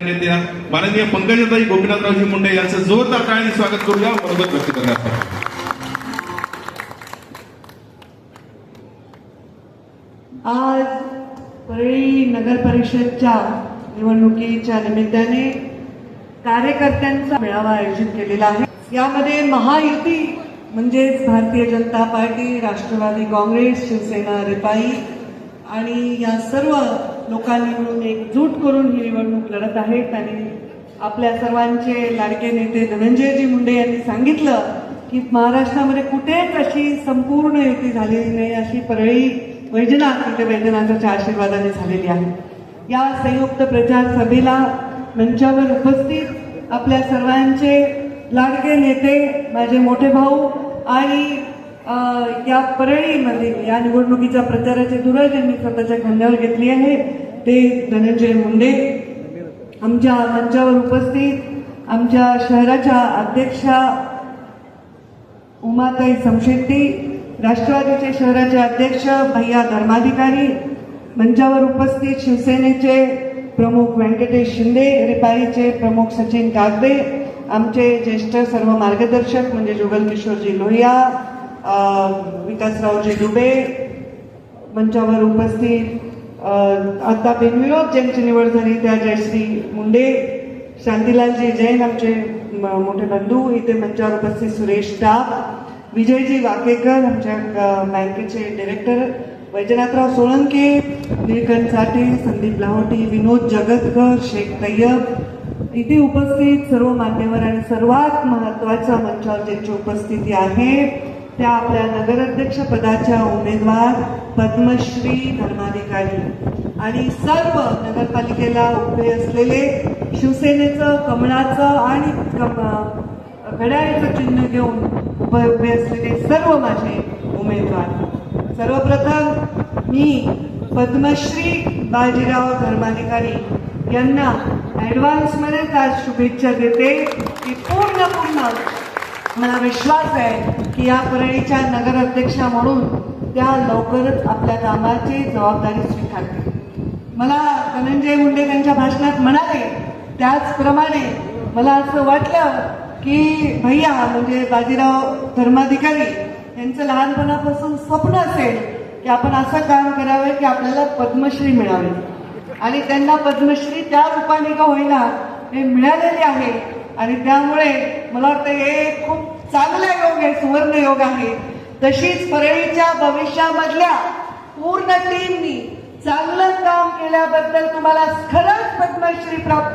नेत्या माननीय पंकजाताई गोपीनाथरावजी मुंडे यांचं जोरदार टाळ्याने स्वागत करूया मनोगत व्यक्त करण्यासाठी आज परळी नगर परिषदच्या निवडणुकीच्या निमित्ताने कार्यकर्त्यांचा मेळावा आयोजित केलेला आहे. यामध्ये महायुती म्हणजेच भारतीय जनता पार्टी राष्ट्रवादी काँग्रेस शिवसेना रिपाई आणि या सर्व लोकांनी मिळून एकजूट करून ही निवडणूक लढत आहेत आणि आपल्या सर्वांचे लाडके नेते धनंजयजी मुंडे यांनी सांगितलं की महाराष्ट्रामध्ये कुठेच अशी संपूर्ण युती झालेली नाही अशी परळी वैजनाथ तिथे वैजनाथाच्या आशीर्वादाने झालेली आहे. या संयुक्त प्रचार सभेला मंचावर उपस्थित आपल्या सर्वांचे लाडके नेते माझे मोठे भाऊ आणि या परळीमध्ये या निवडणुकीच्या प्रचाराची धुरा ज्यांनी स्वतःच्या खांद्यावर घेतली आहे ते धनंजय मुंडे. आमच्या मंचावर उपस्थित आमच्या शहराच्या अध्यक्षा उमाताई समशेट्टी राष्ट्रवादीचे शहराचे अध्यक्ष भैया धर्माधिकारी मंचावर उपस्थित शिवसेनेचे प्रमुख व्यंकटेश शिंदे रिपाईचे प्रमुख सचिन कागदे आमचे ज्येष्ठ सर्व मार्गदर्शक म्हणजे जुगल किशोरजी लोहिया विकासरावजी दुबे मंचावर उपस्थित. आता बिनविरोध ज्यांची निवड झाली त्या जयश्री मुंडे शांतीलालजी जैन आमचे म- मोठे बंधू इथे मंचावर उपस्थित सुरेश टाप विजयजी वाकेकर आमच्या बँकेचे डिरेक्टर वैजनाथराव सोळंके नीलकंठ साठे संदीप लाहोटी विनोद जगतकर शेख तय्यब इथे उपस्थित सर्व मान्यवर आणि सर्वात महत्त्वाच्या मंचावर ज्यांची उपस्थिती आहे त्या आपल्या नगराध्यक्ष पदाच्या उमेदवार पद्मश्री धर्माधिकारी. आणि सर्व नगरपालिकेला उभे असलेले शिवसेनेचं कमळाचं आणि घड्याळीचं चिन्ह घेऊन उभे उभे असलेले सर्व माझे उमेदवार. सर्वप्रथम मी पद्मश्री बाजीराव धर्माधिकारी यांना ॲडव्हान्समध्येच आज शुभेच्छा देते. की पूर्ण पूर्ण मला विश्वास आहे की या परळीच्या नगराध्यक्षा म्हणून त्या लवकरच आपल्या कामाची जबाबदारी स्वीकारतील. मला धनंजय मुंडे त्यांच्या भाषणात म्हणाले त्याचप्रमाणे मला असं वाटलं की भैया म्हणजे बाजीराव धर्माधिकारी यांचं लहानपणापासून स्वप्न असेल की आपण असं काम करावे की आपल्याला पद्मश्री मिळावी. आणि त्यांना पद्मश्री त्या रूपाने का होईना हे मिळालेले आहे आणि त्यामुळे मला वाटतं हे खूप चांगला योग आहे सुवर्ण योग आहे. तशीच परळीच्या भविष्यामधल्या पूर्ण टीमनी चांगलं काम केल्याबद्दल तुम्हाला खरंच पद्मश्री प्राप्त